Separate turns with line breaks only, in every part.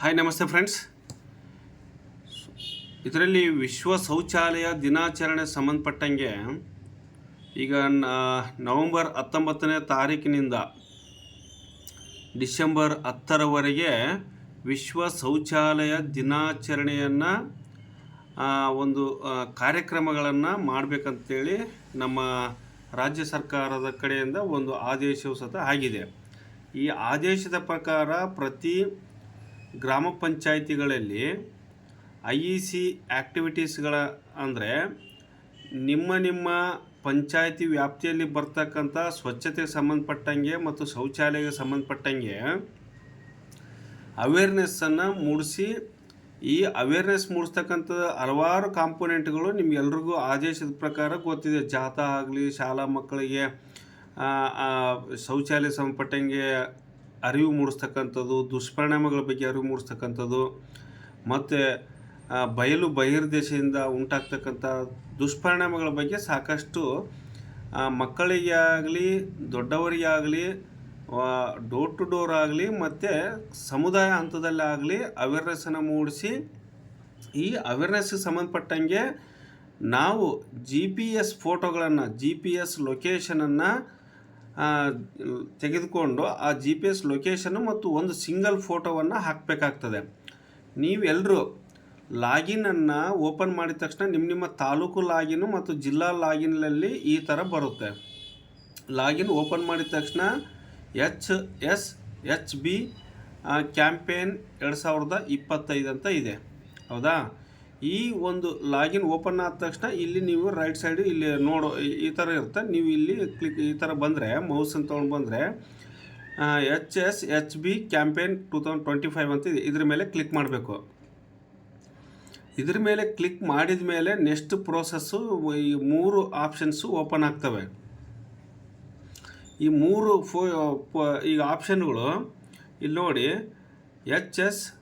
Hi ನಮಸ್ತೆ friends ಇದರಲ್ಲಿ ವಿಶ್ವ ಶೌಚಾಲಯ ದಿನಾಚರಣೆ ಸಂಬಂಧಪಟ್ಟಂಗೆ ಈಗ ನವೆಂಬರ್ ಹತ್ತೊಂಬತ್ತನೇ ತಾರೀಕಿನಿಂದ ಡಿಸೆಂಬರ್ ಹತ್ತರವರೆಗೆ ವಿಶ್ವ ಶೌಚಾಲಯ ದಿನಾಚರಣೆಯನ್ನು ಒಂದು ಕಾರ್ಯಕ್ರಮಗಳನ್ನು ಮಾಡಬೇಕಂತೇಳಿ ನಮ್ಮ ರಾಜ್ಯ ಸರ್ಕಾರದ ಕಡೆಯಿಂದ ಒಂದು ಆದೇಶವು ಸತ ಆಗಿದೆ. ಈ ಆದೇಶದ ಪ್ರಕಾರ ಪ್ರತಿ ಗ್ರಾಮ ಪಂಚಾಯಿತಿಗಳಲ್ಲಿ ಐ ಇ ಸಿ ಆ್ಯಕ್ಟಿವಿಟೀಸ್ಗಳ ಅಂದರೆ ನಿಮ್ಮ ನಿಮ್ಮ ಪಂಚಾಯಿತಿ ವ್ಯಾಪ್ತಿಯಲ್ಲಿ ಬರ್ತಕ್ಕಂಥ ಸ್ವಚ್ಛತೆಗೆ ಸಂಬಂಧಪಟ್ಟಂಗೆ ಮತ್ತು ಶೌಚಾಲಯಕ್ಕೆ ಸಂಬಂಧಪಟ್ಟಂಗೆ ಅವೇರ್ನೆಸ್ಸನ್ನು ಮೂಡಿಸಿ, ಈ ಅವೇರ್ನೆಸ್ ಮೂಡಿಸ್ತಕ್ಕಂಥ ಹಲವಾರು ಕಾಂಪೊನೆಂಟ್ಗಳು ನಿಮ್ಗೆಲ್ರಿಗೂ ಆದೇಶದ ಪ್ರಕಾರ ಗೊತ್ತಿದೆ. ಜಾಥಾ ಆಗಲಿ, ಶಾಲಾ ಮಕ್ಕಳಿಗೆ ಶೌಚಾಲಯ ಸಂಬಂಧಪಟ್ಟಂಗೆ ಅರಿವು ಮೂಡಿಸ್ತಕ್ಕಂಥದ್ದು, ದುಷ್ಪರಿಣಾಮಗಳ ಬಗ್ಗೆ ಅರಿವು ಮೂಡಿಸ್ತಕ್ಕಂಥದ್ದು, ಮತ್ತು ಬಯಲು ಬಹಿರ್ದೇಶದಿಂದ ಉಂಟಾಗ್ತಕ್ಕಂಥ ದುಷ್ಪರಿಣಾಮಗಳ ಬಗ್ಗೆ ಸಾಕಷ್ಟು ಮಕ್ಕಳಿಗೆ ಆಗಲಿ ದೊಡ್ಡವರಿಗೆ ಆಗಲಿ ಡೋರ್ ಟು ಡೋರ್ ಆಗಲಿ, ಮತ್ತು ಸಮುದಾಯ ಹಂತದಲ್ಲಿ ಆಗಲಿ ಅವೇರ್ನೆಸ್ಸನ್ನು ಮೂಡಿಸಿ, ಈ ಅವೇರ್ನೆಸ್ಗೆ ಸಂಬಂಧಪಟ್ಟಂಗೆ ನಾವು ಜಿ ಪಿ ಎಸ್ ಫೋಟೋಗಳನ್ನು ಜಿ ಪಿ ಎಸ್ ಲೊಕೇಶನನ್ನು ತೆಗೆದುಕೊಂಡು ಆ ಜಿ ಪಿ ಎಸ್ ಲೊಕೇಶನ್ನು ಮತ್ತು ಒಂದು ಸಿಂಗಲ್ ಫೋಟೋವನ್ನು ಹಾಕಬೇಕಾಗ್ತದೆ. ನೀವೆಲ್ಲರೂ ಲಾಗಿನನ್ನು ಓಪನ್ ಮಾಡಿದ ತಕ್ಷಣ ನಿಮ್ಮ ನಿಮ್ಮ ತಾಲೂಕು ಲಾಗಿನು ಮತ್ತು ಜಿಲ್ಲಾ ಲಾಗಿನ್ನಲ್ಲಿ ಈ ಥರ ಬರುತ್ತೆ. ಲಾಗಿನ್ ಓಪನ್ ಮಾಡಿದ ತಕ್ಷಣ H S H B campaign ಎರಡು ಸಾವಿರದ ಇಪ್ಪತ್ತೈದು ಅಂತ ಇದೆ. ಹೌದಾ? ಈ ಒಂದು ಲಾಗಿನ್ ಓಪನ್ ಆದ ತಕ್ಷಣ ಇಲ್ಲಿ ನೀವು ರೈಟ್ ಸೈಡ್ ಇಲ್ಲಿ ನೋಡೋ ಈ- ಥರ ಇರುತ್ತೆ. ನೀವು ಇಲ್ಲಿ ಕ್ಲಿಕ್ ಈ ಥರ ಬಂದರೆ ಮೌಸನ್ನು ತೊಗೊಂಡು ಬಂದರೆ H S H B campaign two thousand twenty five ಅಂತ ಇದೆ. ಇದ್ರ ಮೇಲೆ ಕ್ಲಿಕ್ ಮಾಡಬೇಕು. ಇದ್ರ ಮೇಲೆ ಕ್ಲಿಕ್ ಮಾಡಿದ ಮೇಲೆ ನೆಕ್ಸ್ಟ್ ಪ್ರೋಸೆಸ್ಸು, ಈ ಮೂರು ಆಪ್ಷನ್ಸು ಓಪನ್ ಆಗ್ತವೆ. ಈ ಮೂರು ಫೋ, ಈಗ ಆಪ್ಷನ್ಗಳು, ಇಲ್ಲಿ ನೋಡಿ, H S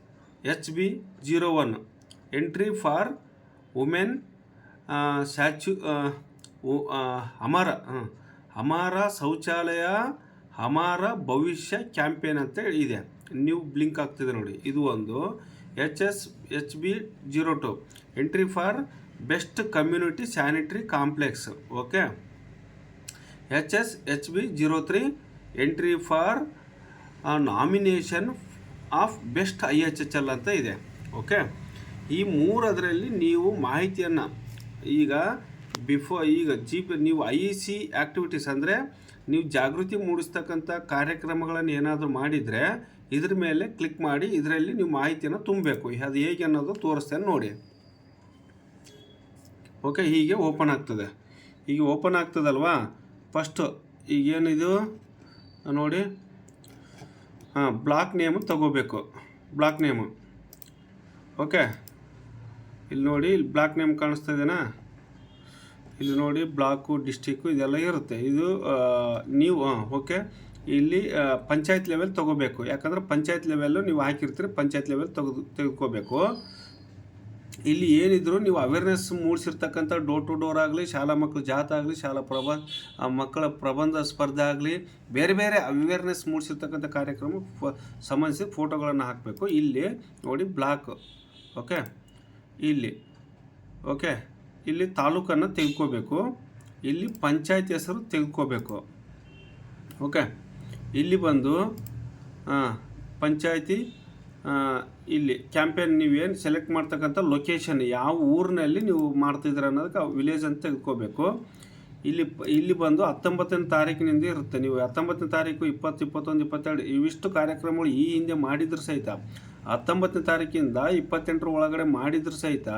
H B zero one. Entry for women ಸ್ಯಾಚು ಅಮರ ಅಮಾರ ಶೌಚಾಲಯ, ಅಮರ ಭವಿಷ್ಯ ಕ್ಯಾಂಪೇನ್ ಅಂತ ಇದೆ. ನ್ಯೂ ಬ್ಲಿಂಕ್ ಆಗ್ತಿದೆ ನೋಡಿ. ಇದು ಒಂದು H S H B zero two. Entry for best community sanitary complex. Okay? H S H B zero three. Entry for nomination of best I H H L ಅಂತ ಇದೆ. Okay? ಈ ಮೂರದರಲ್ಲಿ ನೀವು ಮಾಹಿತಿಯನ್ನು ಈಗ ಬಿಫೋರ್ ಈಗ ಜಿ ಪಿ ನೀವು I C activities ಅಂದರೆ ನೀವು ಜಾಗೃತಿ ಮೂಡಿಸ್ತಕ್ಕಂಥ ಕಾರ್ಯಕ್ರಮಗಳನ್ನು ಏನಾದರೂ ಮಾಡಿದರೆ ಇದ್ರ ಮೇಲೆ ಕ್ಲಿಕ್ ಮಾಡಿ ಇದರಲ್ಲಿ ನೀವು ಮಾಹಿತಿಯನ್ನು ತುಂಬಬೇಕು. ಅದು ಹೇಗೆ ಅನ್ನೋದು ತೋರಿಸ್ತೇನೆ ನೋಡಿ. ಓಕೆ ಹೀಗೆ ಓಪನ್ ಆಗ್ತದೆ. ಈಗ ಓಪನ್ ಆಗ್ತದಲ್ವಾ? ಫಸ್ಟು ಈಗೇನಿದು ನೋಡಿ. ಹಾಂ ಬ್ಲಾಕ್ ನೇಮು ತಗೋಬೇಕು. ಬ್ಲಾಕ್ ನೇಮು ಓಕೆ ಇಲ್ಲಿ ನೋಡಿ, ಇಲ್ಲಿ ಬ್ಲಾಕ್ ನೇಮ್ ಕಾಣಿಸ್ತಾ ಇದೆನಾ? ಇಲ್ಲಿ ನೋಡಿ ಬ್ಲಾಕು ಡಿಸ್ಟಿಕ್ಕು ಇದೆಲ್ಲ ಇರುತ್ತೆ. ಇದು ನೀವು ಓಕೆ ಇಲ್ಲಿ ಪಂಚಾಯತ್ ಲೆವೆಲ್ ತೊಗೋಬೇಕು. ಯಾಕಂದ್ರೆ ಪಂಚಾಯತ್ ಲೆವೆಲ್ಲು ನೀವು ಹಾಕಿರ್ತೀರಿ, ಪಂಚಾಯತ್ ಲೆವೆಲ್ ತೆಗೆದು, ತೆಗೆದುಕೋಬೇಕು. ಇಲ್ಲಿ ಏನಿದ್ರು ನೀವು ಅವೇರ್ನೆಸ್ ಮೂಡಿಸಿರ್ತಕ್ಕಂಥ ಡೋರ್ ಟು ಡೋರ್ ಆಗಲಿ, ಶಾಲಾ ಮಕ್ಕಳು ಜಾಥಾ ಆಗಲಿ, ಶಾಲಾ ಪ್ರಬ ಮಕ್ಕಳ ಪ್ರಬಂಧ ಸ್ಪರ್ಧೆ ಆಗಲಿ, ಬೇರೆ ಬೇರೆ ಅವೇರ್ನೆಸ್ ಮೂಡಿಸಿರ್ತಕ್ಕಂಥ ಕಾರ್ಯಕ್ರಮ ಫ, ಸಂಬಂಧಿಸಿ ಫೋಟೋಗಳನ್ನು ಹಾಕಬೇಕು. ಇಲ್ಲಿ ನೋಡಿ ಬ್ಲಾಕ್ ಓಕೆ ಇಲ್ಲಿ. ಓಕೆ ಇಲ್ಲಿ ತಾಲೂಕನ್ನು ತೆಗೆದುಕೋಬೇಕು ಇಲ್ಲಿ ಪಂಚಾಯತ್ ಹೆಸರು ತೆಗೆದುಕೋಬೇಕು ಓಕೆ ಇಲ್ಲಿ ಬಂದು ಪಂಚಾಯತಿ ಇಲ್ಲಿ ಕ್ಯಾಂಪೇನ್ ನೀವೇನು ಸೆಲೆಕ್ಟ್ ಮಾಡ್ತಕ್ಕಂಥ ಲೊಕೇಶನ್ ಯಾವ ಊರಿನಲ್ಲಿ ನೀವು ಮಾಡ್ತಿದ್ದೀರ ಅನ್ನೋದಕ್ಕೆ ವಿಲೇಜ್ ಅಂತ ತೆಗೆದುಕೋಬೇಕು ಇಲ್ಲಿ ಇಲ್ಲಿ ಬಂದು ಹತ್ತೊಂಬತ್ತನೇ ತಾರೀಕಿನಿಂದ ಇರುತ್ತೆ. ನೀವು ಹತ್ತೊಂಬತ್ತನೇ ತಾರೀಕು, ಇಪ್ಪತ್ತು, ಇಪ್ಪತ್ತೊಂದು, ಇಪ್ಪತ್ತೆರಡು, ಇವಿಷ್ಟು ಕಾರ್ಯಕ್ರಮಗಳು ಈ ಹಿಂದೆ ಮಾಡಿದ್ರು ಸಹಿತ. ಹತ್ತೊಂಬತ್ತನೇ ತಾರೀಕಿಂದ ಇಪ್ಪತ್ತೆಂಟರ ಒಳಗಡೆ ಮಾಡಿದ್ರು ಸಹಿತ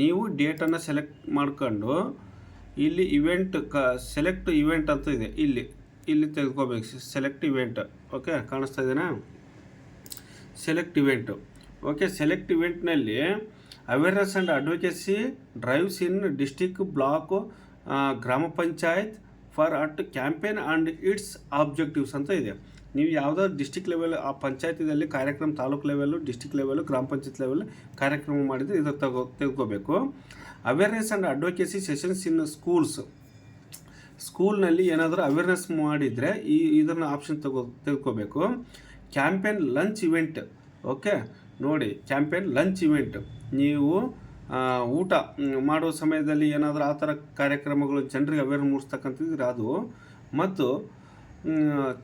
ನೀವು ಡೇಟನ್ನು ಸೆಲೆಕ್ಟ್ ಮಾಡ್ಕೊಂಡು ಇಲ್ಲಿ ಇವೆಂಟ್ ಕ, ಸೆಲೆಕ್ಟ್ ಇವೆಂಟ್ ಅಂತ ಇದೆ. ಇಲ್ಲಿ ಇಲ್ಲಿ ತೆಗೆದುಕೋಬೇಕು. Select event. ಓಕೆ, ಕಾಣಿಸ್ತಾ ಇದೆಯಾ select event. Okay, select ಇವೆಂಟ್ನಲ್ಲಿ awareness and advocacy, drives in district block ಗ್ರಾಮ panchayat, for at campaign and its objectives ಅಂತ ಇದೆ. ನೀವು ಯಾವುದೋ ಡಿಸ್ಟಿಕ್ ಲೆವೆಲ್ ಆ ಪಂಚಾಯತಿನಲ್ಲಿ ಕಾರ್ಯಕ್ರಮ, ತಾಲೂಕು ಲೆವೆಲ್ಲು ಡಿಸ್ಟಿಕ್ ಲೆವೆಲ್ಲು ಗ್ರಾಮ ಪಂಚಾಯತ್ ಲೆವೆಲ್ ಕಾರ್ಯಕ್ರಮ ಮಾಡಿದರೆ ಇದು ತಗೋ ತೆಗೆದುಕೋಬೇಕು awareness and advocacy sessions in schools ಸ್ಕೂಲ್ನಲ್ಲಿ ಏನಾದರೂ ಅವೇರ್ನೆಸ್ ಮಾಡಿದರೆ ಈ, ಇದನ್ನು ಆಪ್ಷನ್ ತಗೋ ತೆಗೆದುಕೋಬೇಕು ಕ್ಯಾಂಪೇನ್ ಲಂಚ್ ಇವೆಂಟ್ ಓಕೆ ನೋಡಿ ಕ್ಯಾಂಪೇನ್ ಲಂಚ್ ಇವೆಂಟ್ ನೀವು ಊಟ ಮಾಡೋ ಸಮಯದಲ್ಲಿ ಏನಾದರೂ ಆ ಥರ ಕಾರ್ಯಕ್ರಮಗಳು ಜನರಿಗೆ ಅವೇರ್ ಮೂಡಿಸ್ತಕ್ಕಂಥದ್ದು ಅದು ಮತ್ತು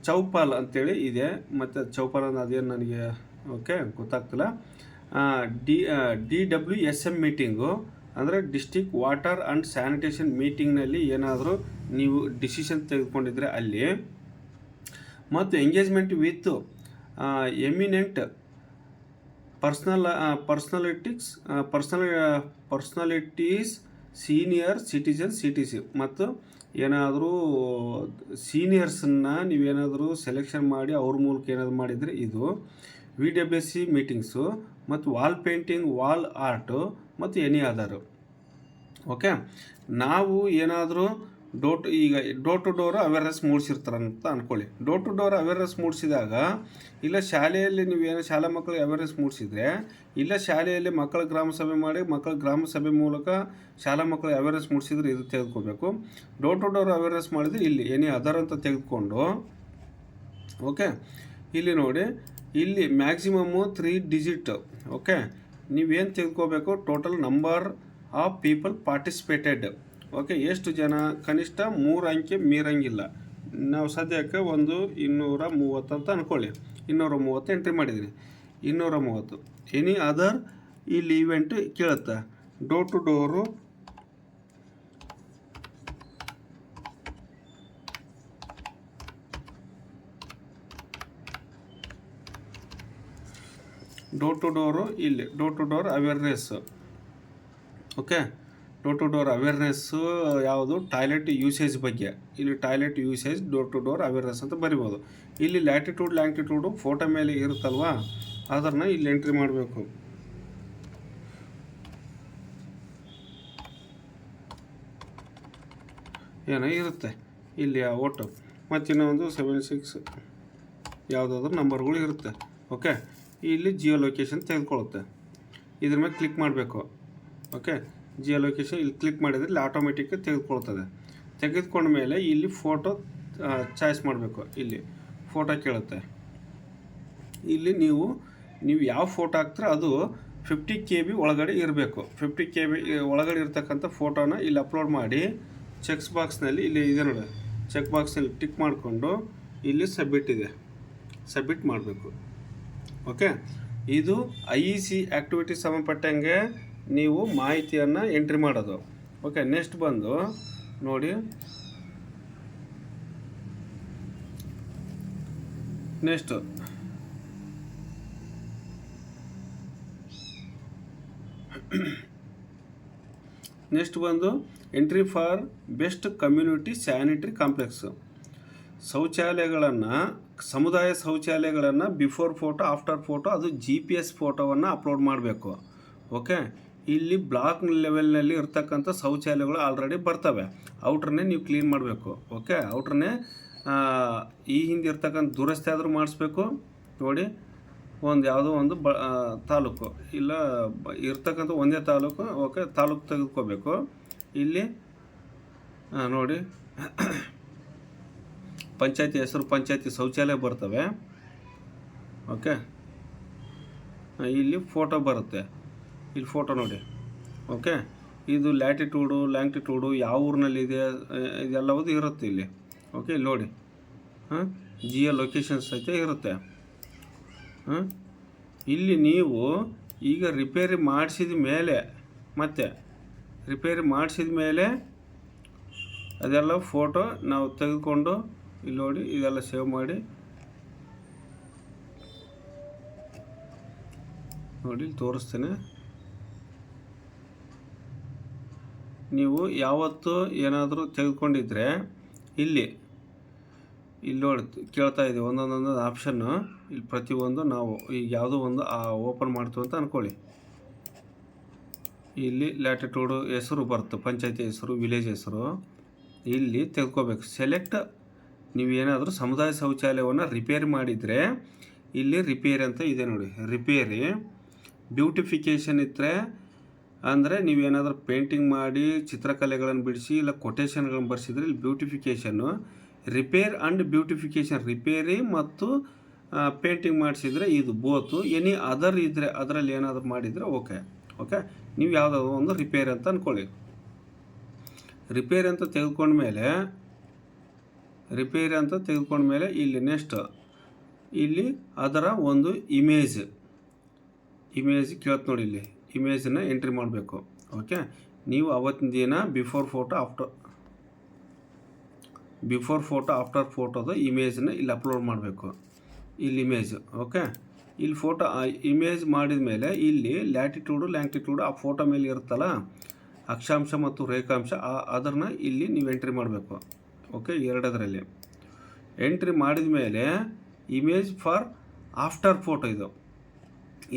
ಚೌಪಾಲ್ ಅಂತೇಳಿ ಇದೆ. ಮತ್ತು ಚೌಪಾಲ್ ಅದೇನು ನನಗೆ, ಓಕೆ, ಗೊತ್ತಾಗ್ತಿಲ್ಲ. D D W S M meeting ಅಂದರೆ ಡಿಸ್ಟಿಕ್ ವಾಟರ್ ಆ್ಯಂಡ್ ಸ್ಯಾನಿಟೇಷನ್ ಮೀಟಿಂಗ್ನಲ್ಲಿ ಏನಾದರೂ ನೀವು ಡಿಸಿಷನ್ ತೆಗೆದುಕೊಂಡಿದ್ರೆ ಅಲ್ಲಿ. ಮತ್ತು engagement with eminent personal personalities personal personalities senior citizen C T C ಮತ್ತು ಏನಾದರೂ ಸೀನಿಯರ್ಸನ್ನು ನೀವೇನಾದರೂ ಸೆಲೆಕ್ಷನ್ ಮಾಡಿ ಅವ್ರ ಮೂಲಕ ಏನಾದರೂ ಮಾಡಿದರೆ ಇದು ವಿ ಡಬ್ಲ್ಯೂ ಸಿ ಮೀಟಿಂಗ್ಸು ಮತ್ತು ವಾಲ್ ಪೇಂಟಿಂಗ್ ವಾಲ್ ಆರ್ಟು ಮತ್ತು ಎನಿ ಅದರು ಓಕೆ ನಾವು ಏನಾದರೂ ಡೋರ್ ಟು ಈಗ ಡೋರ್ ಟು ಡೋರ್ ಅವೇರ್ನೆಸ್ ಮೂಡಿಸಿರ್ತಾರಂತ ಅಂದ್ಕೊಳ್ಳಿ ಡೋರ್ ಟು ಡೋರ್ ಅವೇರ್ನೆಸ್ ಮೂಡಿಸಿದಾಗ, ಇಲ್ಲ ಶಾಲೆಯಲ್ಲಿ ನೀವು ಏನೋ ಶಾಲಾ ಮಕ್ಕಳಿಗೆ ಅವೇರ್ನೆಸ್ ಮೂಡಿಸಿದ್ರೆ, ಇಲ್ಲ ಶಾಲೆಯಲ್ಲಿ ಮಕ್ಕಳ ಗ್ರಾಮ ಸಭೆ ಮಾಡಿ ಮಕ್ಕಳ ಗ್ರಾಮ ಸಭೆ ಮೂಲಕ ಶಾಲಾ ಮಕ್ಕಳಿಗೆ ಅವೇರ್ನೆಸ್ ಮೂಡಿಸಿದ್ರೆ ಇದು ತೆಗೆದುಕೋಬೇಕು. ಡೋರ್ ಟು ಡೋರ್ ಅವೇರ್ನೆಸ್ ಮಾಡಿದರೆ ಇಲ್ಲಿ, ಏನೇ ಅದರ್ ಅಂತ ತೆಗೆದುಕೊಂಡು ಓಕೆ ಇಲ್ಲಿ ನೋಡಿ, ಇಲ್ಲಿ ಮ್ಯಾಕ್ಸಿಮಮ್ಮು ತ್ರೀ ಡಿಜಿಟ್ ಓಕೆ ನೀವೇನು ತೆಗೆದುಕೋಬೇಕು? Total number of people participated okay, ಎಷ್ಟು ಜನ? ಕನಿಷ್ಠ ಮೂರು ಅಂಕೆ ಮೀರಂಗಿಲ್ಲ. ನಾವು ಸದ್ಯಕ್ಕೆ ಒಂದು ಇನ್ನೂರ ಮೂವತ್ತು ಅಂತ ಅಂದ್ಕೊಳ್ಳಿ ಇನ್ನೂರ ಮೂವತ್ತು ಎಂಟ್ರಿ ಮಾಡಿದ್ದೀನಿ ಇನ್ನೂರ ಮೂವತ್ತು. ಎನಿ ಅದರ್ ಇಲ್ಲಿ ಈವೆಂಟ್ ಕೇಳುತ್ತೆ? Door to door door to door ಇಲ್ಲಿ. Door to door awareness okay door to door awareness ಯಾವುದು? ಟಾಯ್ಲೆಟ್ ಯೂಸೇಜ್ ಬಗ್ಗೆ. ಇಲ್ಲಿ toilet usage door to door awareness ಅಂತ ಬರಿಬೋದು. ಇಲ್ಲಿ ಲ್ಯಾಟಿಟ್ಯೂಡ್ ಲ್ಯಾಂಟಿಟ್ಯೂಡು ಫೋಟೋ ಮೇಲೆ ಇರುತ್ತಲ್ವಾ? ಅದನ್ನ ಇಲ್ಲಿ ಎಂಟ್ರಿ ಮಾಡಬೇಕು. ಏನೋ ಇರುತ್ತೆ. ಇಲ್ಲಿ ಒಟ್ಟು. ಮತ್ತು ಇನ್ನೊಂದು ಸೆವೆನ್ ಸಿಕ್ಸ್ ಯಾವುದಾದ್ರೂ ನಂಬರ್ಗಳು ಇರುತ್ತೆ. ಓಕೆ ಇಲ್ಲಿ ಜಿಯೋ ಲೊಕೇಶನ್ ತೆಗೆದುಕೊಳ್ಳುತ್ತೆ. ಇದ್ರ ಮೇಲೆ ಕ್ಲಿಕ್ ಮಾಡಬೇಕು. ಓಕೆ ಜಿಯೋ ಲೊಕೇಶನ್ ಇಲ್ಲಿ ಕ್ಲಿಕ್ ಮಾಡಿದರೆ ಇಲ್ಲಿ ಆಟೋಮೆಟಿಕ್ ತೆಗೆದುಕೊಳ್ತದೆ. ತೆಗೆದುಕೊಂಡ ಮೇಲೆ ಇಲ್ಲಿ ಫೋಟೋ ಚಾಯ್ಸ್ ಮಾಡಬೇಕು. ಇಲ್ಲಿ ಫೋಟೋ ಕೇಳುತ್ತೆ. ಇಲ್ಲಿ ನೀವು ನೀವು ಯಾವ ಫೋಟೋ ಹಾಕ್ತೀರ ಅದು ಫಿಫ್ಟಿ ಕೆ ಬಿ ಒಳಗಡೆ ಇರಬೇಕು. ಫಿಫ್ಟಿ ಕೆ ಬಿ ಒಳಗಡೆ ಇರ್ತಕ್ಕಂಥ ಫೋಟೋನ ಇಲ್ಲಿ ಅಪ್ಲೋಡ್ ಮಾಡಿ ಚೆಕ್ಸ್ ಬಾಕ್ಸ್ನಲ್ಲಿ ಇಲ್ಲಿ ಇದೆ ನೋಡಿ. ಚೆಕ್ ಬಾಕ್ಸ್ನಲ್ಲಿ ಟಿಕ್ ಮಾಡಿಕೊಂಡು ಇಲ್ಲಿ ಸಬ್ಮಿಟ್ ಇದೆ. ಸಬ್ಮಿಟ್ ಮಾಡಬೇಕು. ಓಕೆ ಇದು ಐ ಇ ಸಿ ಆ್ಯಕ್ಟಿವಿಟಿ ಸಂಬಂಧಪಟ್ಟಂಗೆ ನೀವು ಮಾಹಿತಿಯನ್ನು ಎಂಟ್ರಿ ಮಾಡೋದು. ಓಕೆ ನೆಕ್ಸ್ಟ್ ಬಂದು ನೋಡಿ. ನೆಕ್ಸ್ಟ್ ನೆಕ್ಸ್ಟ್ ಬಂದು entry for best community sanitary complex ಶೌಚಾಲಯಗಳನ್ನು, ಸಮುದಾಯ ಶೌಚಾಲಯಗಳನ್ನು ಬಿಫೋರ್ ಫೋಟೋ ಆಫ್ಟರ್ ಫೋಟೋ ಅದು ಜಿ ಪಿ ಎಸ್ ಫೋಟೋವನ್ನು ಅಪ್ಲೋಡ್ ಮಾಡಬೇಕು. ಓಕೆ ಇಲ್ಲಿ ಬ್ಲಾಕ್ ಲೆವೆಲ್ನಲ್ಲಿ ಇರ್ತಕ್ಕಂಥ ಶೌಚಾಲಯಗಳು ಆಲ್ರೆಡಿ ಬರ್ತವೆ. ಔಟ್ರನ್ನೇ ನೀವು ಕ್ಲೀನ್ ಮಾಡಬೇಕು ಓಕೆ ಔಟ್ರನ್ನೇ ಈ ಹಿಂದೆ ಇರ್ತಕ್ಕಂಥ ದುರಸ್ತಿ ಆದರೂ ಮಾಡಿಸ್ಬೇಕು. ನೋಡಿ, ಒಂದು ಯಾವುದೋ ಒಂದು ಬ ತಾಲೂಕು. ಇಲ್ಲ ಇರ್ತಕ್ಕಂಥ ಒಂದೇ ತಾಲೂಕು ಓಕೆ ತಾಲೂಕು ತೆಗೆದುಕೋಬೇಕು. ಇಲ್ಲಿ ನೋಡಿ, ಪಂಚಾಯತಿ ಹೆಸರು, ಪಂಚಾಯತಿ ಶೌಚಾಲಯ ಬರ್ತವೆ ಓಕೆ ಇಲ್ಲಿ ಫೋಟೋ ಬರುತ್ತೆ. ಇಲ್ಲಿ ಫೋಟೋ ನೋಡಿ. ಓಕೆ ಇದು ಲ್ಯಾಟಿಟ್ಯೂಡು ಲ್ಯಾಂಟಿಟ್ಯೂಡು ಯಾವ ಊರಿನಲ್ಲಿದೆ ಇದೆಲ್ಲವೂ ಇರುತ್ತೆ ಇಲ್ಲಿ. ಓಕೆ ಇಲ್ಲಿ ನೋಡಿ. ಹಾಂ? ಜಿಯೋ ಲೊಕೇಶನ್ಸ್ ಸಹಿತ ಇರುತ್ತೆ. ಹಾಂ? ಇಲ್ಲಿ ನೀವು ಈಗ ರಿಪೇರಿ ಮಾಡಿಸಿದ ಮೇಲೆ, ಮತ್ತೆ ರಿಪೇರಿ ಮಾಡಿಸಿದ ಮೇಲೆ ಅದೆಲ್ಲ ಫೋಟೋ ನಾವು ತೆಗೆದುಕೊಂಡು ಇಲ್ಲಿ ನೋಡಿ, ಇದೆಲ್ಲ ಸೇವ್ ಮಾಡಿ. ನೋಡಿ, ಇಲ್ಲಿ ತೋರಿಸ್ತೇನೆ. ನೀವು ಯಾವತ್ತು ಏನಾದರೂ ತೆಗೆದುಕೊಂಡಿದ್ರೆ ಇಲ್ಲಿ ಇಲ್ಲಿ ನೋಡಿ, ಕೇಳ್ತಾ ಇದೆ ಒಂದೊಂದೊಂದು ಆಪ್ಷನ್ನು ಇಲ್ಲಿ ಪ್ರತಿಯೊಂದು ನಾವು ಈಗ ಯಾವುದೋ ಒಂದು ಓಪನ್ ಮಾಡ್ತೀವಿ ಅಂತ ಅಂದ್ಕೊಳ್ಳಿ ಇಲ್ಲಿ ಲ್ಯಾಟಿಟ್ಯೂಡು ಹೆಸರು ಬರ್ತು ಪಂಚಾಯತಿ ಹೆಸರು ವಿಲೇಜ್ ಹೆಸರು. ಇಲ್ಲಿ ತೆಗೆದುಕೋಬೇಕು. ಸೆಲೆಕ್ಟ್ ನೀವು ಏನಾದರೂ ಸಮುದಾಯ ಶೌಚಾಲಯವನ್ನು ರಿಪೇರಿ ಮಾಡಿದರೆ, ಇಲ್ಲಿ ರಿಪೇರಿ ಅಂತ ಇದೆ ನೋಡಿ. ರಿಪೇರಿ ಬ್ಯೂಟಿಫಿಕೇಷನ್ ಇದ್ದರೆ ಅಂದರೆ ನೀವೇನಾದರೂ ಪೇಂಟಿಂಗ್ ಮಾಡಿ ಚಿತ್ರಕಲೆಗಳನ್ನು ಬಿಡಿಸಿ ಇಲ್ಲ ಕೊಟೇಶನ್ಗಳನ್ನು ಬರೆಸಿದ್ರೆ ಇಲ್ಲಿ ಬ್ಯೂಟಿಫಿಕೇಷನ್ನು ರಿಪೇರ್ ಆ್ಯಂಡ್ ಬ್ಯೂಟಿಫಿಕೇಷನ್ ರಿಪೇರಿ ಮತ್ತು ಪೇಂಟಿಂಗ್ ಮಾಡಿಸಿದರೆ ಇದು ಬೋತು ಎನಿ ಅದರ್ ಇದ್ದರೆ ಅದರಲ್ಲಿ ಏನಾದರೂ ಮಾಡಿದರೆ ಓಕೆ ಓಕೆ ನೀವು ಯಾವುದಾದ್ರು ಒಂದು ರಿಪೇರ್ ಅಂತ ಅಂದ್ಕೊಳ್ಳಿ ರಿಪೇರಿ ಅಂತ ತೆಗೆದುಕೊಂಡ್ಮೇಲೆ ರಿಪೇರಿ ಅಂತ ತೆಗೆದುಕೊಂಡ್ಮೇಲೆ ಇಲ್ಲಿ ನೆಕ್ಸ್ಟ್ ಇಲ್ಲಿ ಅದರ ಒಂದು ಇಮೇಜ್ ಇಮೇಜ್ ಕೇಳ್ತು ನೋಡಿ ಇಲ್ಲಿ. ಇಮೇಜನ್ನ ಎಂಟ್ರಿ ಮಾಡಬೇಕು. ಓಕೆ ನೀವು ಅವತ್ತಿನ ದಿನ before photo after before photo after ಫೋಟೋದ ಇಮೇಜನ್ನ ಇಲ್ಲಿ ಅಪ್ಲೋಡ್ ಮಾಡಬೇಕು. ಇಲ್ಲಿ ಇಮೇಜ್ ಓಕೆ ಇಲ್ಲಿ ಫೋಟೋ ಇಮೇಜ್ ಮಾಡಿದ ಮೇಲೆ ಇಲ್ಲಿ ಲ್ಯಾಟಿಟ್ಯೂಡು ಲ್ಯಾಂಟಿಟ್ಯೂಡು ಆ ಫೋಟೋ ಮೇಲೆ ಇರುತ್ತಲ್ಲ, ಅಕ್ಷಾಂಶ ಮತ್ತು ರೇಖಾಂಶ, ಆ ಅದನ್ನ ಇಲ್ಲಿ ನೀವು ಎಂಟ್ರಿ ಮಾಡಬೇಕು. ಓಕೆ ಎರಡದರಲ್ಲಿ. ಎಂಟ್ರಿ ಮಾಡಿದ ಮೇಲೆ ಇಮೇಜ್ ಫಾರ್ ಆಫ್ಟರ್ ಫೋಟೋ ಇದು.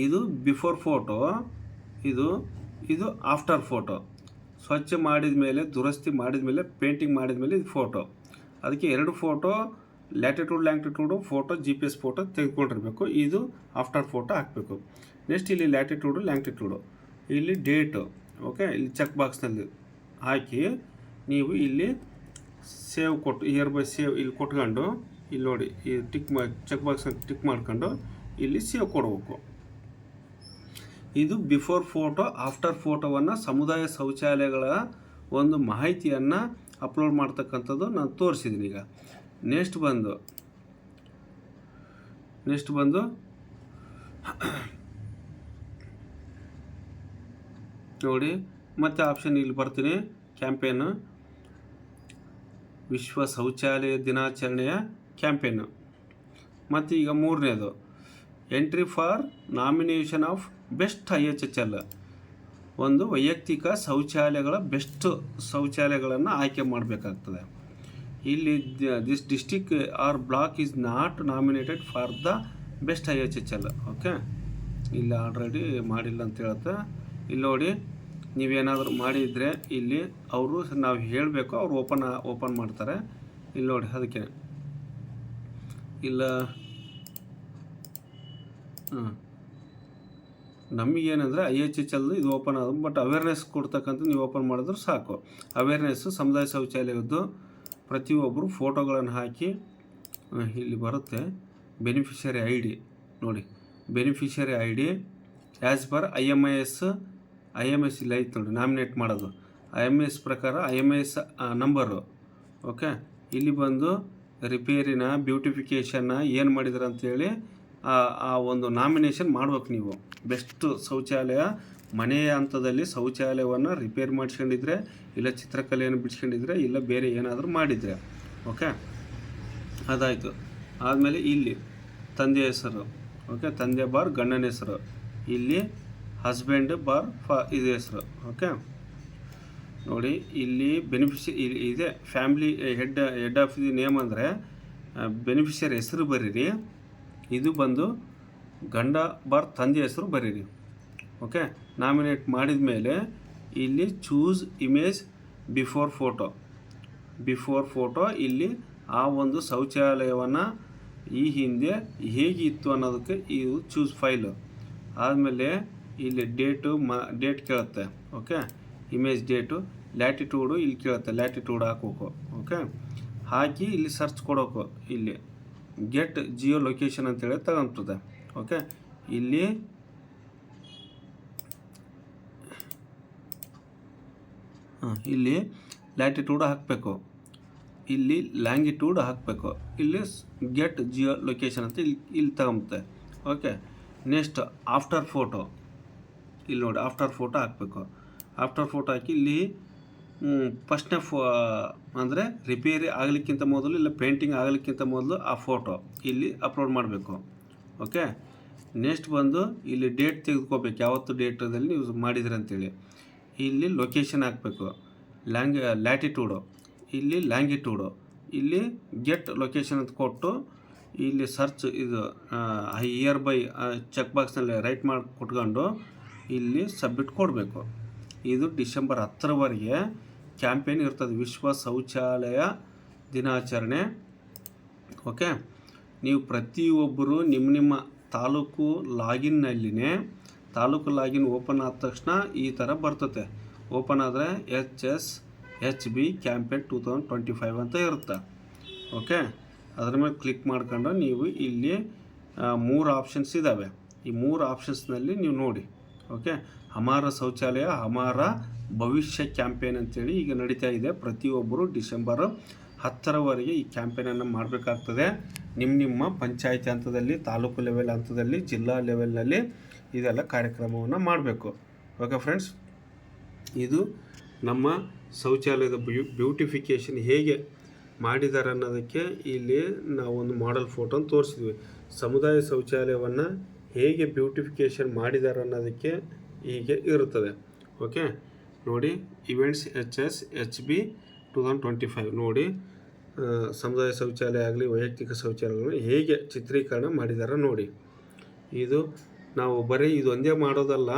ಇದು ಬಿಫೋರ್ ಫೋಟೋ ಇದು ಇದು ಆಫ್ಟರ್ ಫೋಟೋ ಸ್ವಚ್ಛ ಮಾಡಿದ ಮೇಲೆ, ದುರಸ್ತಿ ಮಾಡಿದ ಮೇಲೆ ಪೇಂಟಿಂಗ್ ಮಾಡಿದ ಮೇಲೆ ಇದು ಫೋಟೋ ಅದಕ್ಕೆ ಎರಡು photo latitude latitude photo G P S photo ತೆಗೆದುಕೊಂಡಿರಬೇಕು. ಇದು ಆಫ್ಟರ್ ಫೋಟೋ ಹಾಕಬೇಕು. ನೆಕ್ಸ್ಟ್ ಇಲ್ಲಿ ಲ್ಯಾಟಿಟ್ಯೂಡು ಲ್ಯಾಂಟಿಟ್ಯೂಡು ಇಲ್ಲಿ ಡೇಟು ಓಕೆ ಇಲ್ಲಿ ಚೆಕ್ ಬಾಕ್ಸ್ನಲ್ಲಿ ಹಾಕಿ ನೀವು ಇಲ್ಲಿ ಸೇವ್ ಕೊಟ್ಟು ಇಯರ್ ಬೈ ಸೇವ್ ಇಲ್ಲಿ ಕೊಟ್ಕೊಂಡು, ಇಲ್ಲಿ ನೋಡಿ, ಈ ಟಿಕ್ ಮಾ ಚೆಕ್ ಬಾಕ್ಸ್ ಟಿಕ್ ಮಾಡ್ಕೊಂಡು, ಇಲ್ಲಿ ಸೇವ್ ಕೊಡಬೇಕು. ಇದು ಬಿಫೋರ್ ಫೋಟೋ, ಆಫ್ಟರ್ ಫೋಟೋವನ್ನು ಸಮುದಾಯ ಶೌಚಾಲಯಗಳ ಒಂದು ಮಾಹಿತಿಯನ್ನು ಅಪ್ಲೋಡ್ ಮಾಡ್ತಕ್ಕಂಥದ್ದು ನಾನು ತೋರಿಸಿದ್ದೀನಿ ಈಗ. ನೆಕ್ಸ್ಟ್ ಬಂದು ನೆಕ್ಸ್ಟ್ ಬಂದು, ನೋಡಿ, ಮತ್ತೆ ಆಪ್ಷನ್ ಇಲ್ಲಿ ಬರ್ತೀನಿ ಕ್ಯಾಂಪೇನು ವಿಶ್ವ ಶೌಚಾಲಯ ದಿನಾಚರಣೆಯ ಕ್ಯಾಂಪೇನು ಮತ್ತು ಈಗ ಮೂರನೇದು entry for nomination of best I H H L. ಒಂದು ವೈಯಕ್ತಿಕ ಶೌಚಾಲಯಗಳ ಬೆಸ್ಟ್ ಶೌಚಾಲಯಗಳನ್ನು ಆಯ್ಕೆ ಮಾಡಬೇಕಾಗ್ತದೆ. ಇಲ್ಲಿ this district or block is not nominated for the best I H H L. Okay ಇಲ್ಲಿ ಆಲ್ರೆಡಿ ಮಾಡಿಲ್ಲ ಅಂತ ಹೇಳುತ್ತೆ. ಇಲ್ಲಿ ನೋಡಿ, ನೀವೇನಾದರೂ ಮಾಡಿದರೆ ಇಲ್ಲಿ ಅವರು ನಾವು ಹೇಳಬೇಕು, ಅವ್ರು ಓಪನ್ ಓಪನ್ ಮಾಡ್ತಾರೆ. ಇಲ್ಲಿ ನೋಡಿ, ಅದಕ್ಕೆ. ಇಲ್ಲ. ಹಾಂ ನಮಗೇನಂದರೆ ಐ ಎಚ್ ಎಚ್ ಎಲ್ ಇದು ಓಪನ್ ಆದ ಬಟ್ ಅವೇರ್ನೆಸ್ ಕೊಡ್ತಕ್ಕಂಥ ನೀವು ಓಪನ್ ಮಾಡಿದ್ರೆ ಸಾಕು. ಅವೇರ್ನೆಸ್ಸು ಸಮುದಾಯ ಶೌಚಾಲಯದ್ದು ಪ್ರತಿಯೊಬ್ಬರು ಫೋಟೋಗಳನ್ನು ಹಾಕಿ ಇಲ್ಲಿ ಬರುತ್ತೆ. ಬೆನಿಫಿಷರಿ ಐ ಡಿ ನೋಡಿ. Beneficiary I D as per I M I S I M S ಇಲ್ಲಿ ಐತೆ ನೋಡಿ ನಾಮಿನೇಟ್ ಮಾಡೋದು. ಐ ಎಂ ಎಸ್ ಪ್ರಕಾರ I M S number okay ಇಲ್ಲಿ ಬಂದು ರಿಪೇರಿನ ಬ್ಯೂಟಿಫಿಕೇಷನ್ನ ಏನು ಮಾಡಿದ್ರು ಅಂತೇಳಿ ಆ ಆ ಒಂದು ನಾಮಿನೇಷನ್ ಮಾಡ್ಬೇಕು ನೀವು. ಬೆಸ್ಟ್ ಶೌಚಾಲಯ ಮನೆಯ ಹಂತದಲ್ಲಿ ಶೌಚಾಲಯವನ್ನು ರಿಪೇರ್ ಮಾಡಿಸ್ಕೊಂಡಿದ್ರೆ, ಇಲ್ಲ ಚಿತ್ರಕಲೆಯನ್ನು ಬಿಡಿಸ್ಕೊಂಡಿದ್ರೆ, ಇಲ್ಲ ಬೇರೆ ಏನಾದರೂ ಮಾಡಿದರೆ. ಓಕೆ ಅದಾಯಿತು. ಆದಮೇಲೆ ಇಲ್ಲಿ ತಂದೆ ಹೆಸರು. ಓಕೆ ತಂದೆ ಬಾರ್ ಗಂಡನ ಹೆಸರು. ಇಲ್ಲಿ ಹಸ್ಬೆಂಡ್ ಬಾರ್ ಫಾ, ಇದು ಹೆಸರು. ಓಕೆ ನೋಡಿ, ಇಲ್ಲಿ ಬೆನಿಫಿಷಿ ಇದೆ family head head of the name ಅಂದರೆ ಬೆನಿಫಿಷಿಯರಿ ಹೆಸರು ಬರೀರಿ. ಇದು ಬಂದು ಗಂಡ ಬಾರ್ ತಂದೆ ಹೆಸರು ಬರೀರಿ. ಓಕೆ ನಾಮಿನೇಟ್ ಮಾಡಿದ ಮೇಲೆ ಇಲ್ಲಿ choose image before photo before photo ಇಲ್ಲಿ ಆ ಒಂದು ಶೌಚಾಲಯವನ್ನು ಈ ಹಿಂದೆ ಹೇಗಿತ್ತು ಅನ್ನೋದಕ್ಕೆ ಇದು ಚೂಸ್ ಫೈಲು ಆದಮೇಲೆ ಇಲ್ಲಿ ಡೇಟು ಮ ಡೇಟ್ ಕೇಳುತ್ತೆ. ಓಕೆ ಇಮೇಜ್ ಡೇಟು ಲ್ಯಾಟಿಟ್ಯೂಡು ಇಲ್ಲಿ ಕೇಳುತ್ತೆ. ಲ್ಯಾಟಿಟ್ಯೂಡ್ ಹಾಕೋಕು ಓಕೆ ಹಾಕಿ ಇಲ್ಲಿ ಸರ್ಚ್ ಕೊಡೋಕು. ಇಲ್ಲಿ ಗೆಟ್ ಜಿಯೋ ಲೊಕೇಶನ್ ಅಂತೇಳಿ ತಗೊಂತದೆ. ಓಕೆ? ಇಲ್ಲಿ ಹಾಂ, ಇಲ್ಲಿ ಲ್ಯಾಟಿಟ್ಯೂಡ್ ಹಾಕಬೇಕು. ಇಲ್ಲಿ ಲ್ಯಾಂಗಿಟ್ಯೂಡ್ ಹಾಕಬೇಕು. ಇಲ್ಲಿ ಗೆಟ್ ಜಿಯೋ ಲೊಕೇಶನ್ ಅಂತ ಇಲ್ಲಿ ಇಲ್ಲಿ ತಗೊಂಬುತ್ತೆ ಓಕೆ? ನೆಕ್ಸ್ಟ್ ಆಫ್ಟರ್ ಫೋಟೋ ಇಲ್ಲಿ ನೋಡಿ ಆಫ್ಟರ್ ಫೋಟೋ ಹಾಕಬೇಕು. ಆಫ್ಟರ್ ಫೋಟೋ ಹಾಕಿ ಇಲ್ಲಿ ಫಸ್ಟ್ನೇ ಫೋ, ಅಂದರೆ ರಿಪೇರಿ ಆಗಲಿಕ್ಕಿಂತ ಮೊದಲು ಇಲ್ಲ ಪೇಂಟಿಂಗ್ ಆಗಲಿಕ್ಕಿಂತ ಮೊದಲು ಆ ಫೋಟೋ ಇಲ್ಲಿ ಅಪ್ಲೋಡ್ ಮಾಡಬೇಕು. ಓಕೆ? ನೆಕ್ಸ್ಟ್ ಬಂದು ಇಲ್ಲಿ ಡೇಟ್ ತೆಗೆದುಕೋಬೇಕು. ಯಾವತ್ತು ಡೇಟದಲ್ಲಿ ನೀವು ಮಾಡಿದ್ರಿ ಅಂತೇಳಿ. ಇಲ್ಲಿ ಲೊಕೇಶನ್ ಹಾಕಬೇಕು. ಲ್ಯಾಂಗ್ ಲ್ಯಾಟಿಟ್ಯೂಡು ಇಲ್ಲಿ ಲ್ಯಾಂಗಿಟ್ಯೂಡು ಇಲ್ಲಿ ಗೆಟ್ ಲೊಕೇಶನ್ ಅಂತ ಕೊಟ್ಟು ಇಲ್ಲಿ ಸರ್ಚ್ ಇದು ಇಯರ್ ಬೈ ಚೆಕ್ ಬಾಕ್ಸ್ನಲ್ಲಿ ರೈಟ್ ಮಾಡಿ, ಕೊಟ್ಕೊಂಡು ಇಲ್ಲಿ ಸಬ್ಮಿಟ್ ಕೊಡಬೇಕು. ಇದು ಡಿಸೆಂಬರ್ ಹತ್ತರವರೆಗೆ ಕ್ಯಾಂಪೇನ್ ಇರ್ತದೆ. ವಿಶ್ವ ಶೌಚಾಲಯ ದಿನಾಚರಣೆ. ಓಕೆ ನೀವು ಪ್ರತಿಯೊಬ್ಬರು ನಿಮ್ಮ ನಿಮ್ಮ ತಾಲೂಕು ಲಾಗಿನ್ನಲ್ಲಿನೇ, ತಾಲೂಕು ಲಾಗಿನ್ ಓಪನ್ ಆದ ತಕ್ಷಣ ಈ ಥರ ಬರ್ತತೆ. ಓಪನ್ ಆದರೆ H S H B campaign two thousand twenty five ಅಂತ ಇರುತ್ತೆ. ಓಕೆ? ಅದ್ರ ಮೇಲೆ ಕ್ಲಿಕ್ ಮಾಡ್ಕೊಂಡು ನೀವು ಇಲ್ಲಿ ಮೂರು ಆಪ್ಷನ್ಸ್ ಇದ್ದಾವೆ ಈ ಮೂರು ಆಪ್ಷನ್ಸ್ನಲ್ಲಿ ನೀವು ನೋಡಿ. ಓಕೆ? ಹಮಾರ ಶೌಚಾಲಯ, ಹಮಾರ ಭವಿಷ್ಯ ಕ್ಯಾಂಪೇನ್ ಅಂತೇಳಿ ಈಗ ನಡೀತಾ ಇದೆ. ಪ್ರತಿಯೊಬ್ಬರು ಡಿಸೆಂಬರ್ ಹತ್ತರವರೆಗೆ ಈ ಕ್ಯಾಂಪೇನನ್ನು ಮಾಡಬೇಕಾಗ್ತದೆ. ನಿಮ್ಮ ನಿಮ್ಮ ಪಂಚಾಯತಿ ಹಂತದಲ್ಲಿ, ತಾಲೂಕು ಲೆವೆಲ್ ಹಂತದಲ್ಲಿ, ಜಿಲ್ಲಾ ಲೆವೆಲ್ನಲ್ಲಿ ಇದೆಲ್ಲ ಕಾರ್ಯಕ್ರಮವನ್ನು ಮಾಡಬೇಕು. ಓಕೆ ಫ್ರೆಂಡ್ಸ್ ಇದು ನಮ್ಮ ಶೌಚಾಲಯದ ಬ್ಯೂ ಬ್ಯೂಟಿಫಿಕೇಷನ್ ಹೇಗೆ ಮಾಡಿದ್ದಾರೆ ಅನ್ನೋದಕ್ಕೆ ಇಲ್ಲಿ ನಾವು ಒಂದು ಮಾಡೆಲ್ ಫೋಟೋನ ತೋರಿಸಿದ್ವಿ. ಸಮುದಾಯ ಶೌಚಾಲಯವನ್ನು ಹೇಗೆ ಬ್ಯೂಟಿಫಿಕೇಷನ್ ಮಾಡಿದ್ದಾರೆ ಅನ್ನೋದಕ್ಕೆ ಹೀಗೆ ಇರುತ್ತದೆ. ಓಕೆ ನೋಡಿ events H S H B two thousand twenty five ನೋಡಿ ಸಮುದಾಯ ಶೌಚಾಲಯ ಆಗಲಿ, ವೈಯಕ್ತಿಕ ಶೌಚಾಲಯಗಳು ಹೇಗೆ ಚಿತ್ರೀಕರಣ ಮಾಡಿದ್ದಾರೆ ನೋಡಿ. ಇದು ನಾವು ಬರೀ ಇದು ಒಂದೇ ಮಾಡೋದಲ್ಲ,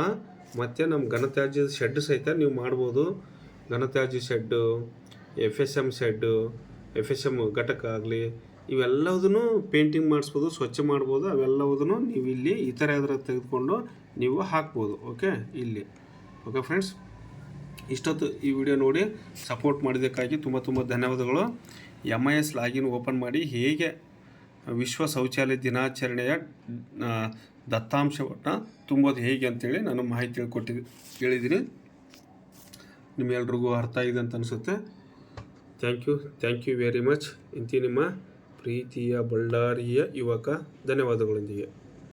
ಮತ್ತು ನಮ್ಮ ಘನತ್ಯಾಜ್ಯದ ಶೆಡ್ ಸಹಿತ ನೀವು ಮಾಡ್ಬೋದು. ಘನತ್ಯಾಜ್ಯ shed F S M shed F S M ಘಟಕ ಆಗಲಿ ಇವೆಲ್ಲದನ್ನು ಪೇಂಟಿಂಗ್ ಮಾಡಿಸ್ಬೋದು, ಸ್ವಚ್ಛ ಮಾಡ್ಬೋದು. ಅವೆಲ್ಲವುದನ್ನು ನೀವು ಇಲ್ಲಿ ಈ ಥರ ಯಾವ್ದಾರು ತೆಗೆದುಕೊಂಡು ನೀವು ಹಾಕ್ಬೋದು. ಓಕೆ ಇಲ್ಲಿ. ಓಕೆ ಫ್ರೆಂಡ್ಸ್ ಇಷ್ಟೊತ್ತು ಈ ವಿಡಿಯೋ ನೋಡಿ ಸಪೋರ್ಟ್ ಮಾಡಿದ್ದಕ್ಕಾಗಿ ತುಂಬ ತುಂಬ ಧನ್ಯವಾದಗಳು. M I S login open ಮಾಡಿ ಹೇಗೆ ವಿಶ್ವ ಶೌಚಾಲಯ ದಿನಾಚರಣೆಯ ದತ್ತಾಂಶವನ್ನು ತುಂಬೋದು ಹೇಗೆ ಅಂತೇಳಿ ನಾನು ಮಾಹಿತಿ ಹೇಳ್ಕೊಟ್ಟಿದ್ದೆ ಹೇಳಿದ್ದೀನಿ. ನಿಮ್ಮೆಲ್ರಿಗೂ ಅರ್ಥ ಆಗಿದೆ ಅಂತ ಅನಿಸುತ್ತೆ. Thank you thank you very much ಇಂತಿ ನಿಮ್ಮ ಪ್ರೀತಿಯ ಬಳ್ಳಾರಿಯ ಯುವಕ, ಧನ್ಯವಾದಗಳೊಂದಿಗೆ.